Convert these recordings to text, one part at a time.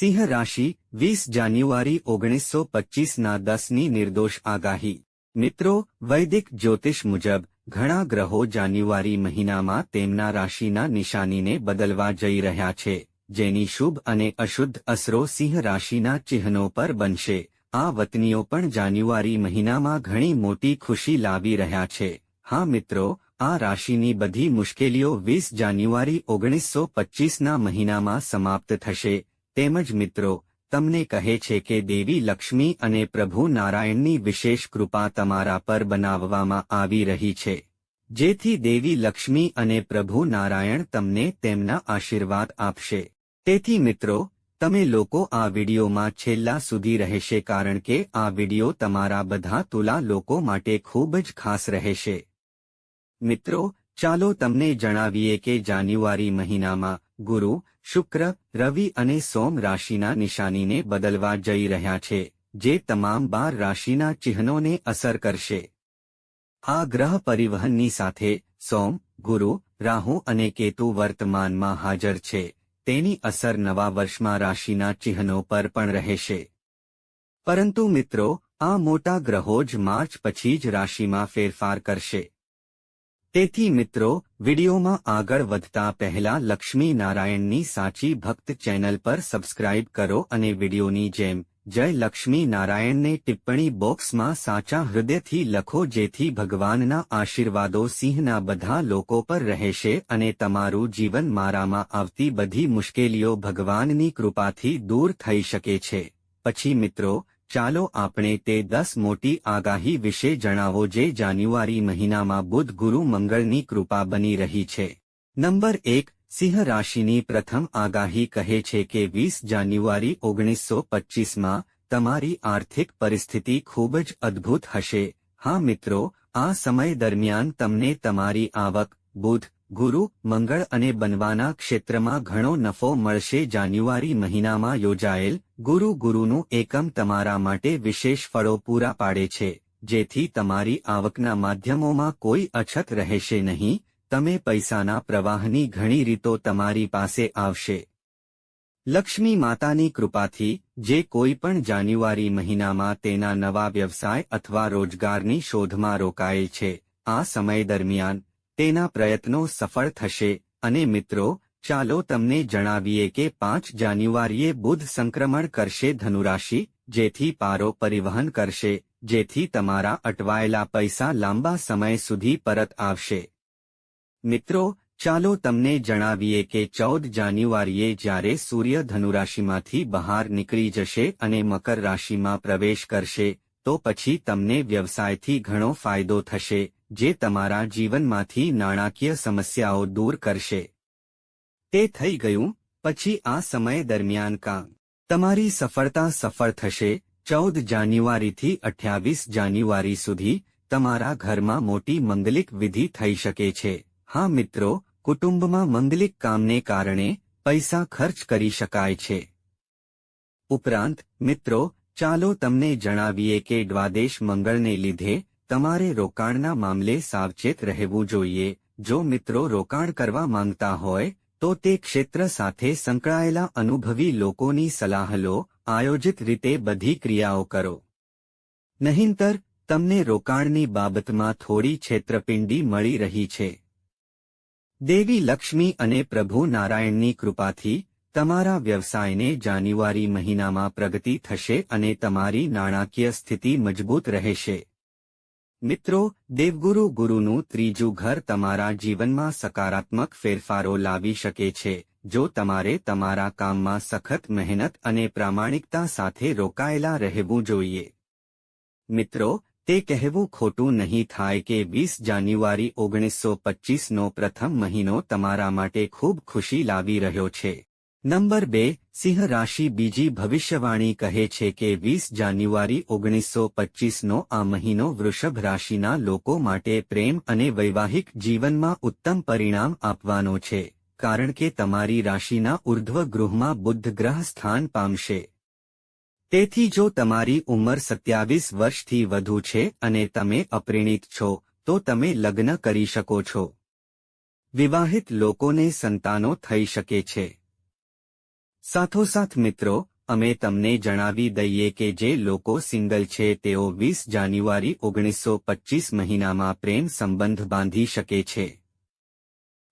સિંહ રાશિ, વીસ જાન્યુઆરી ઓગણીસો પચ્ચીસના દસની નિર્દોષ આગાહી. મિત્રો, વૈદિક જ્યોતિષ મુજબ, ઘણા ગ્રહો જાન્યુઆરી મહિનામાં તેમના રાશિના નિશાનીને બદલવા જઈ રહ્યા છે, જેની શુભ અને અશુદ્ધ અસરો સિંહ રાશિના ચિહ્નો પર બનશે. આ વતનીઓ પણ જાન્યુઆરી મહિનામાં ઘણી મોટી ખુશી લાવી રહ્યા છે. હા મિત્રો, આ રાશિની બધી મુશ્કેલીઓ વીસ જાન્યુઆરી ઓગણીસો પચ્ચીસના મહિનામાં સમાપ્ત થશે. તેમજ મિત્રો, તમને કહે છે કે દેવી લક્ષ્મી અને પ્રભુ નારાયણની વિશેષ કૃપા તમારા પર બનાવવામાં આવી રહી છે. જેથી દેવી લક્ષ્મી અને પ્રભુ નારાયણ તમને તેમના આશીર્વાદ આપશે. તેથી મિત્રો, તમે લોકો આ વિડીયોમાં છેલ્લા સુધી રહેશે કારણ કે આ વીડિયો તમારા બધા તુલા લોકો માટે ખૂબ જ ખાસ રહેશે. મિત્રો, ચાલો તમને જણાવીએ કે જાન્યુઆરી મહિનામાં ગુરુ શુક્ર, રવિ અને સોમ રાશિના નિશાનીને બદલવા જઈ રહ્યા છે, જે તમામ બાર રાશિના ચિહ્નોને અસર કરશે. આ ગ્રહ પરિવહનની સાથે સોમ, ગુરુ, રાહુ અને કેતુ વર્તમાનમાં હાજર છે. તેની અસર નવા વર્ષમાં રાશિના ચિહ્નો પર પણ રહેશે. પરંતુ મિત્રો, આ મોટા ગ્રહો જ માર્ચ પછી જ રાશિમાં ફેરફાર કરશે. તેથી મિત્રો, વિડીયોમાં આગળ વધતા પહેલા લક્ષ્મી નારાયણની સાચી ભક્ત ચેનલ પર સબસ્ક્રાઇબ કરો અને વિડીયોની જેમ, જય લક્ષ્મી નારાયણને ટિપ્પણી બોક્સમાં સાચા હૃદયથી લખો જેથી ભગવાનના આશીર્વાદો સિંહના બધા લોકો પર રહેશે અને તમારું જીવન મારામાં આવતી બધી મુશ્કેલીઓ ભગવાનની કૃપાથી દૂર થઈ શકે છે. પછી મિત્રો ચાલો આપણે તે દસ મોટી આગાહી વિશે જણાવો જે જાન્યુઆરી મહિનામાં બુધ ગુરુ મંગળની કૃપા બની રહી છે. નંબર એક, સિંહ રાશિની પ્રથમ આગાહી કહે છે કે વીસ જાન્યુઆરી ઓગણીસો પચ્ચીસમાં તમારી આર્થિક પરિસ્થિતિ ખૂબ જ અદ્ભુત હશે. હા મિત્રો, આ સમય દરમિયાન તમને તમારી આવક, બુધ, ગુરુ, મંગળ અને બનવાના ક્ષેત્રમાં ઘણો નફો મળશે. જાન્યુઆરી મહિનામાં યોજાયેલ ગુરુ ગુરુનું એકમ તમારા માટે વિશેષ ફળો પૂરા પાડે છે, જેથી તમારી આવકના માધ્યમોમાં કોઈ અછત રહેશે નહીં, તમે પૈસાના પ્રવાહની ઘણી રીતો તમારી પાસે આવશે. લક્ષ્મી માતાની કૃપાથી, જે કોઈ પણ જાન્યુઆરી મહિનામાં તેના નવા વ્યવસાય અથવા રોજગારની શોધમાં રોકાયેલ છે, આ સમય દરમિયાન, તેના પ્રયત્નો સફળ થશે, અને મિત્રો ચાલો તમને જણાવીએ કે પાંચ જાન્યુઆરીએ બુધ સંક્રમણ કરશે ધનુરાશિ, જેથી પારો પરિવહન કરશે, જેથી તમારા અટવાયેલા પૈસા લાંબા સમય સુધી પરત આવશે. મિત્રો, ચાલો તમને જણાવીએ કે ચૌદ જાન્યુઆરીએ જ્યારે સૂર્ય ધનુરાશિમાંથી બહાર નીકળી જશે અને મકર રાશિમાં પ્રવેશ કરશે, તો પછી તમને વ્યવસાયથી ઘણો ફાયદો થશે, જે તમારા જીવનમાંથી નાણાકીય સમસ્યાઓ દૂર કરશે. તે થઈ ગયું, પછી આ સમય દરમિયાન કામ તમારી સફળતા સફળ થશે, ચૌદ જાન્યુઆરીથી અઠ્યાવીસ જાન્યુઆરી સુધી તમારા ઘરમાં મોટી મંગલિક વિધિ થઈ શકે છે. હા મિત્રો, કુટુંબમાં મંગલિક કામને કારણે પૈસા ખર્ચ કરી શકાય છે. ઉપરાંત, મિત્રો, ચાલો તમને જણાવીએ કે દ્વાદેશ મંગળને લીધે તમારે રોકાણના મામલે સાવચેત રહેવું જોઈએ. જો મિત્રો રોકાણ કરવા માંગતા હોય તો તે ક્ષેત્ર સાથે સંકળાયેલા અનુભવી લોકોની સલાહ લો આયોજિત રીતે બધી ક્રિયાઓ કરો. નહીંતર, તમને રોકાણની બાબતમાં થોડી છેતરપિંડી મળી રહી છે. દેવી લક્ષ્મી અને પ્રભુ નારાયણની કૃપાથી તમારા વ્યવસાયને જાન્યુઆરી મહિનામાં પ્રગતિ થશે અને તમારી નાણાકીય સ્થિતિ મજબૂત રહેશે. મિત્રો, દેવગુરુ ગુરુનું ત્રીજું ઘર તમારા જીવનમાં સકારાત્મક ફેરફારો લાવી શકે છે, જો તમારે તમારા કામમાં સખત મહેનત અને પ્રામાણિકતા સાથે રોકાયેલા રહેવું જોઈએ. મિત્રો, તે કહેવું ખોટું નહીં થાય કે વીસ જાન્યુઆરી ઓગણીસો પચ્ચીસનો પ્રથમ મહિનો તમારા માટે ખૂબ ખુશી લાવી રહ્યો છે. નંબર બે, સિંહ રાશિ બીજી ભવિષ્યવાણી કહે છે કે વીસ જાન્યુઆરી ઓગણીસો પચ્ચીસનો આ મહિનો વૃષભ રાશિના લોકો માટે પ્રેમ અને વૈવાહિક જીવનમાં ઉત્તમ પરિણામ આપવાનો છે, કારણ કે તમારી રાશિના ઉર્ધ્વ ગૃહમાં બુદ્ધ ગ્રહ સ્થાન પામશે. તેથી જો તમારી ઉંમર સત્યાવીસ વર્ષથી વધુ છે અને તમે અપરિણિત છો, તો તમે લગ્ન કરી શકો છો. વિવાહિત લોકોને સંતાનો થઈ શકે છે. સાથોસાથ મિત્રો, અમે તમને જણાવી દઈએ કે જે લોકો સિંગલ છે તેઓ વીસ જાન્યુઆરી ઓગણીસો પચીસ મહિનામાં પ્રેમ સંબંધ બાંધી શકે છે.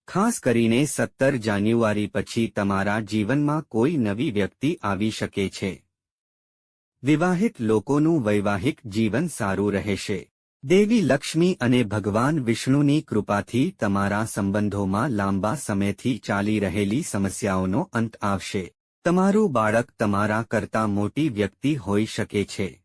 ખાસ કરીને સત્તર જાન્યુઆરી પછી તમારા જીવનમાં કોઈ નવી વ્યક્તિ આવી શકે છે. વિવાહિત લોકોનું વૈવાહિક જીવન સારું રહેશે. દેવી લક્ષ્મી અને ભગવાન વિષ્ણુની કૃપાથી તમારા સંબંધોમાં લાંબા સમયથી ચાલી રહેલી સમસ્યાઓનો અંત આવશે. તમારું બાળક તમારા કરતાં મોટી વ્યક્તિ હોઈ શકે છે.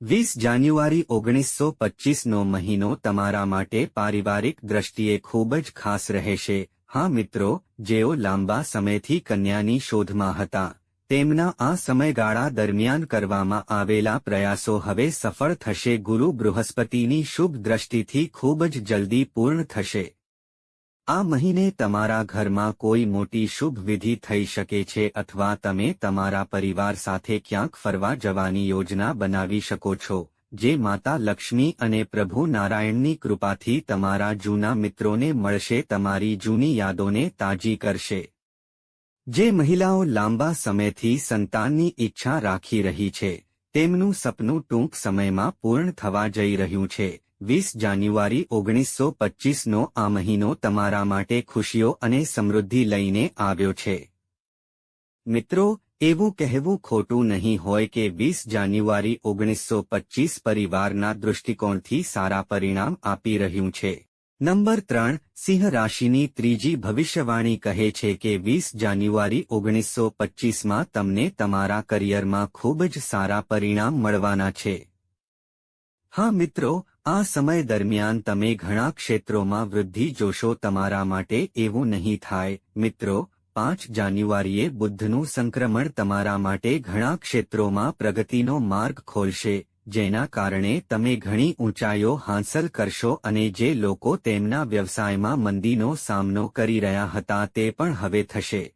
વીસ જાન્યુઆરી ઓગણીસો પચ્ચીસનો મહિનો તમારા માટે પારિવારિક દ્રષ્ટિએ ખૂબ જ ખાસ રહેશે. હા મિત્રો, જેઓ લાંબા સમયથી કન્યાની શોધમાં હતા, તેમના આ સમયગાળા દરમિયાન કરવામાં આવેલા પ્રયાસો હવે સફળ થશે. ગુરુ બૃહસ્પતિની શુભ દ્રષ્ટિથી ખૂબ જ જલ્દી પૂર્ણ થશે. આ મહિને તમારા ઘરમાં કોઈ મોટી શુભ વિધિ થઈ શકે છે અથવા તમે તમારા પરિવાર સાથે ક્યાંક ફરવા જવાની યોજના બનાવી શકો છો, જે માતા લક્ષ્મી અને પ્રભુ નારાયણની કૃપાથી તમારા જૂના મિત્રોને મળશે, તમારી જૂની યાદોને તાજી કરશે. જે મહિલાઓ લાંબા સમયથી સંતાનની ઈચ્છા રાખી રહી છે, તેમનું સપનું ટૂંક સમયમાં પૂર્ણ થવા જઈ રહ્યું છે. વીસ જાન્યુઆરી ઓગણીસો પચ્ચીસનો આ મહિનો તમારા માટે ખુશીઓ અને સમૃદ્ધિ લઈને આવ્યો છે. મિત્રો, એવું કહેવું ખોટું નહીં હોય કે વીસ જાન્યુઆરી ઓગણીસો પચ્ચીસ પરિવારના દૃષ્ટિકોણથી સારા પરિણામ આપી રહ્યું છે. નંબર ત્રણ, સિંહ રાશિની ત્રીજી ભવિષ્યવાણી કહે છે કે વીસ જાન્યુઆરી ઓગણીસો પચ્ચીસમાં તમને તમારા કરિયરમાં ખૂબ જ સારા પરિણામ મળવાના છે. હા મિત્રો આ સમય દરમિયાન તમે ઘણા ક્ષેત્રોમાં વૃદ્ધિ જોશો તમારા માટે એવું નહીં થાય. મિત્રો, પાંચ જાન્યુઆરીએ બુદ્ધનું સંક્રમણ તમારા માટે ઘણા ક્ષેત્રોમાં પ્રગતિનો માર્ગ ખોલશે, જેના કારણે તમે ઘણી ઊંચાઈઓ હાંસલ કરશો અને જે લોકો તેમના વ્યવસાયમાં મંદીનો સામનો કરી રહ્યા હતા તે પણ હવે થશે.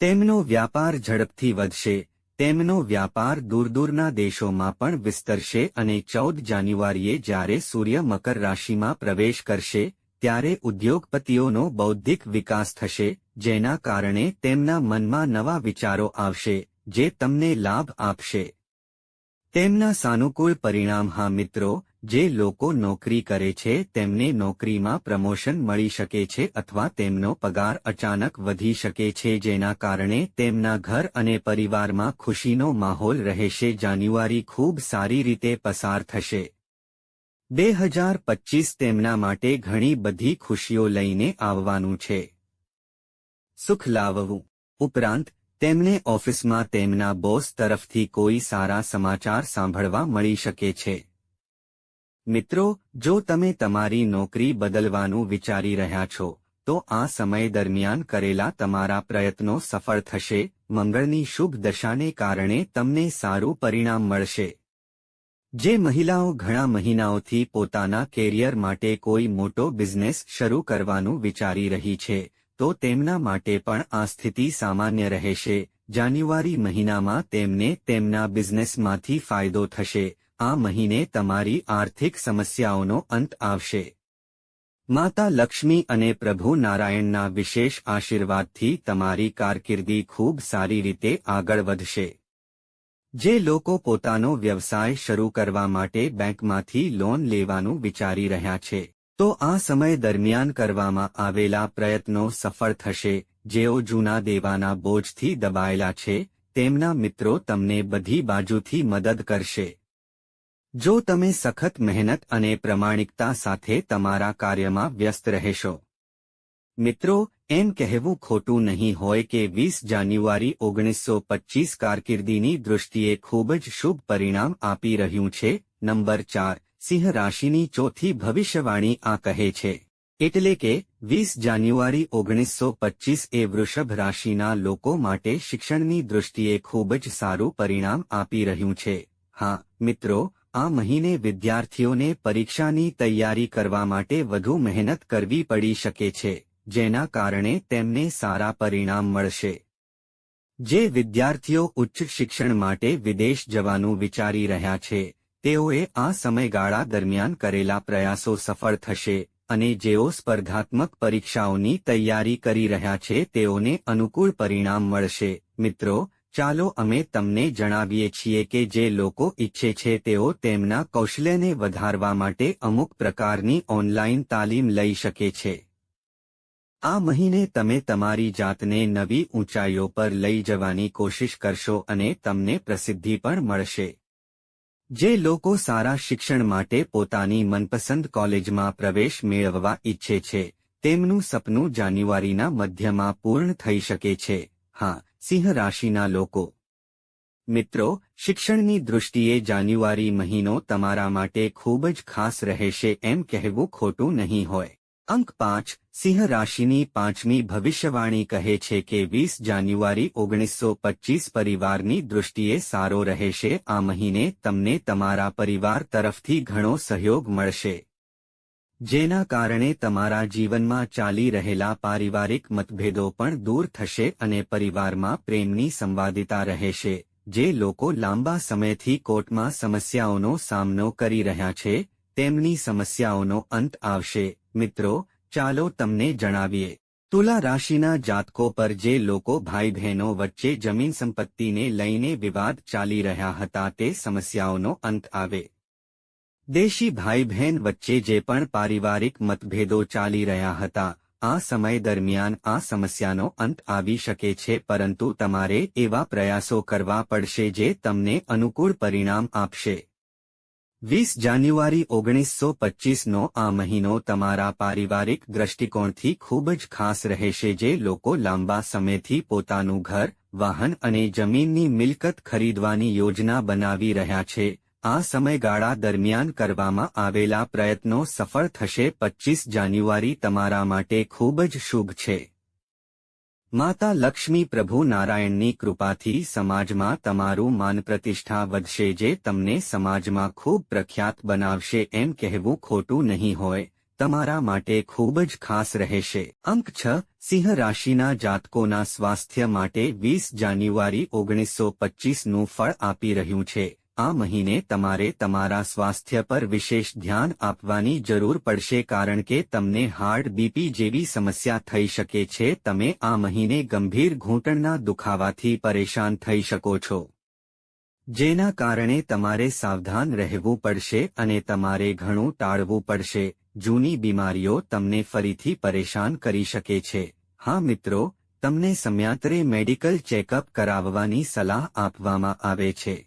તેમનો વ્યાપાર ઝડપથી વધશે તેમનો વ્યાપાર દૂરદૂરના દેશોમાં પણ વિસ્તરશે અને ચૌદ જાન્યુઆરીએ જ્યારે સૂર્ય મકર રાશિમાં પ્રવેશ કરશે, ત્યારે ઉદ્યોગપતિઓનો બૌદ્ધિક વિકાસ થશે, જેના કારણે તેમના મનમાં નવા વિચારો આવશે, જે તમને લાભ આપશે. તેમના સાનુકૂળ પરિણામ હા મિત્રો જે લોકો નોકરી કરે છે, તેમને નોકરીમાં પ્રમોશન મળી શકે છે અથવા તેમનો પગાર અચાનક વધી શકે છે, જેના કારણે તેમના ઘર અને પરિવારમાં ખુશીનો માહોલ રહેશે. જાન્યુઆરી ખૂબ સારી રીતે પસાર થશે. બે હજાર પચીસ તેમના માટે ઘણી બધી ખુશીઓ લઈને આવવાનું છે. સુખ લાવવું. ઉપરાંત, તેમને ઓફિસમાં તેમના બોસ તરફથી કોઈ સારા સમાચાર સાંભળવા મળી શકે છે. મિત્રો, જો તમે તમારી નોકરી બદલવાનું વિચારી રહ્યા છો, તો આ સમય દરમિયાન કરેલા તમારા પ્રયત્નો સફળ થશે, મંગળની શુભ દશાને કારણે તમને સારું પરિણામ મળશે. જે મહિલાઓ ઘણા મહિનાઓથી પોતાના કેરિયર માટે કોઈ મોટો બિઝનેસ શરૂ કરવાનું વિચારી રહી છે, તો તેમના માટે પણ આ સ્થિતિ સામાન્ય રહેશે. જાન્યુઆરી મહિનામાં તેમને તેમના બિઝનેસમાંથી ફાયદો થશે આ મહિને તમારી આર્થિક સમસ્યાઓનો અંત આવશે. માતા લક્ષ્મી અને પ્રભુ નારાયણના વિશેષ આશીર્વાદથી તમારી કારકિર્દી ખૂબ સારી રીતે આગળ વધશે. જે લોકો પોતાનો વ્યવસાય શરૂ કરવા માટે બેંકમાંથી લોન લેવાનું વિચારી રહ્યા છે, તો આ સમય દરમિયાન કરવામાં આવેલા પ્રયત્નો સફળ થશે. જેઓ જૂના દેવાના બોજથી દબાયેલા છે, તેમના મિત્રો તમને બધી બાજુથી મદદ કરશે. જો તમે સખત મહેનત અને પ્રમાણિકતા સાથે તમારા કાર્યમાં વ્યસ્ત રહેશો. મિત્રો, એમ કહેવું ખોટું નહીં હોય કે વીસ જાન્યુઆરી ઓગણીસો પચ્ચીસ કારકિર્દીની દૃષ્ટિએ ખૂબ જ શુભ પરિણામ આપી રહ્યું છે. નંબર ચાર, સિંહ રાશિની ચોથી ભવિષ્યવાણી આ કહે છે. એટલે કે, વીસ જાન્યુઆરી ઓગણીસો પચ્ચીસ એ વૃષભ રાશિના લોકો માટે શિક્ષણની દૃષ્ટિએ ખૂબ જ સારું પરિણામ આપી રહ્યું છે. હા, મિત્રો આ મહિને વિદ્યાર્થીઓને પરીક્ષાની તૈયારી કરવા માટે વધુ મહેનત કરવી પડી શકે છે, જેના કારણે તેમને સારા પરિણામ મળશે. જે વિદ્યાર્થીઓ ઉચ્ચ શિક્ષણ માટે વિદેશ જવાનું વિચારી રહ્યા છે, તેઓએ આ સમયગાળા દરમિયાન કરેલા પ્રયાસો સફળ થશે, અને જેઓ સ્પર્ધાત્મક પરીક્ષાઓની તૈયારી કરી રહ્યા છે તેઓને અનુકૂળ પરિણામ મળશે. મિત્રો ચાલો અમે તમને જણાવીએ છીએ કે જે લોકો ઈચ્છે છે તેઓ તેમના કૌશલ્યને વધારવા માટે અમુક પ્રકારની ઓનલાઇન તાલીમ લઈ શકે છે. આ મહિને તમે તમારી જાતને નવી ઊંચાઈઓ પર લઈ જવાની કોશિશ કરશો અને તમને પ્રસિદ્ધિ પણ મળશે. જે લોકો સારા શિક્ષણ માટે પોતાની મનપસંદ કોલેજમાં પ્રવેશ મેળવવા ઈચ્છે છે, તેમનું સપનું જાન્યુઆરીના મધ્યમાં પૂર્ણ થઈ શકે છે. હા સિંહ રાશિના લોકો. મિત્રો, શિક્ષણની દૃષ્ટિએ જાન્યુઆરી મહિનો તમારા માટે ખૂબ જ ખાસ રહેશે એમ કહેવું ખોટું નહીં હોય. અંક પાંચ સિંહ રાશિની પાંચમી ભવિષ્યવાણી કહે છે કે વીસ જાન્યુઆરી ઓગણીસો પચીસ પરિવારની દૃષ્ટિએ સારો રહેશે. આ મહિને તમને તમારા પરિવાર તરફથી ઘણો સહયોગ મળશે. જેના કારણે તમારા જીવનમાં ચાલી રહેલા પારિવારિક મતભેદો પણ દૂર થશે અને પરિવારમાં પ્રેમની સંવાદિતા રહેશે. જે લોકો લાંબા સમયથી કોર્ટમાં સમસ્યાઓનો સામનો કરી રહ્યા છે, તેમની સમસ્યાઓનો અંત આવશે. મિત્રો, ચાલો તમને જણાવીએ. તુલા રાશિના જાતકો પર જે લોકો ભાઈ બહેનો વચ્ચે જમીન સંપત્તિને લઈને વિવાદ ચાલી રહ્યા હતા તે સમસ્યાઓનો અંત આવે. દેશી ભાઈ બહેન વચ્ચે જે પણ પારિવારિક મતભેદો ચાલી રહ્યા હતા, આ સમય દરમિયાન આ સમસ્યાનો અંત આવી શકે છે, પરંતુ તમારે એવા પ્રયાસો કરવા પડશે જે તમને અનુકૂળ પરિણામ આપશે. વીસ જાન્યુઆરી ઓગણીસો પચ્ચીસનો આ મહિનો તમારા પારિવારિક દ્રષ્ટિકોણથી ખૂબ જ ખાસ રહેશે જે લોકો લાંબા સમયથી પોતાનું ઘર, વાહન અને જમીનની મિલકત ખરીદવાની યોજના બનાવી રહ્યા છે. આ સમયગાળા દરમિયાન કરવામાં આવેલા પ્રયત્નો સફળ થશે પચ્ચીસ જાન્યુઆરી તમારા માટે ખૂબ જ શુભ છે. માતા લક્ષ્મી પ્રભુ નારાયણની કૃપાથી સમાજમાં તમારું માન પ્રતિષ્ઠા વધશે જે તમને સમાજમાં ખૂબ પ્રખ્યાત બનાવશે એમ કહેવું ખોટું નહીં હોય, તમારા માટે ખૂબ જ ખાસ રહેશે. અંક છ, સિંહ રાશિના જાતકોના સ્વાસ્થ્ય માટે વીસ જાન્યુઆરી ઓગણીસો પચ્ચીસનું ફળ આપી રહ્યું છે. આ મહિને તમારે તમારા સ્વાસ્થ્ય પર વિશેષ ધ્યાન આપવાની જરૂર પડશે કારણ કે તમને હાર્ટ બીપી જેવી સમસ્યા થઈ શકે છે. તમે આ મહિને ગંભીર ઘૂંટણના દુખાવાથી પરેશાન થઈ શકો છો. જેના કારણે તમારે સાવધાન રહેવું પડશે અને તમારે ઘણું ટાળવું પડશે. જૂની બીમારીઓ તમને ફરીથી પરેશાન કરી શકે છે. હા મિત્રો, તમને સમયાંતરે મેડિકલ ચેકઅપ કરાવવાની સલાહ આપવામાં આવે છે.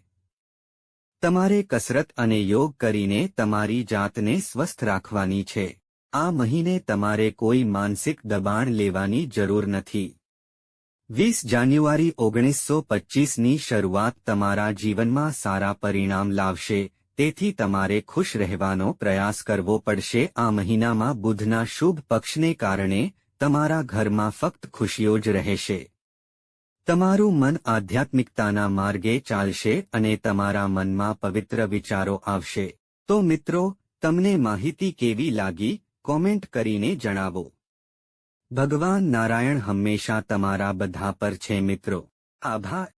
તમારે કસરત અને યોગ કરીને તમારી જાતને સ્વસ્થ રાખવાની છે. આ મહિને તમારે કોઈ માનસિક દબાણ લેવાની જરૂર નથી. વીસ જાન્યુઆરી ઓગણીસો પચ્ચીસની શરૂઆત તમારા જીવનમાં સારા પરિણામ લાવશે, તેથી તમારે ખુશ રહેવાનો પ્રયાસ કરવો પડશે. આ મહિનામાં બુધના શુભ પક્ષને કારણે તમારા ઘરમાં ફક્ત ખુશીઓ જ રહેશે. તમારું મન આધ્યાત્મિકતાના માર્ગે ચાલશે અને તમારા મનમાં પવિત્ર વિચારો આવશે. તો મિત્રો, તમને માહિતી કેવી લાગી? કોમેન્ટ કરીને જણાવો. ભગવાન નારાયણ હંમેશા તમારા બધા પર છે મિત્રો. આભાર.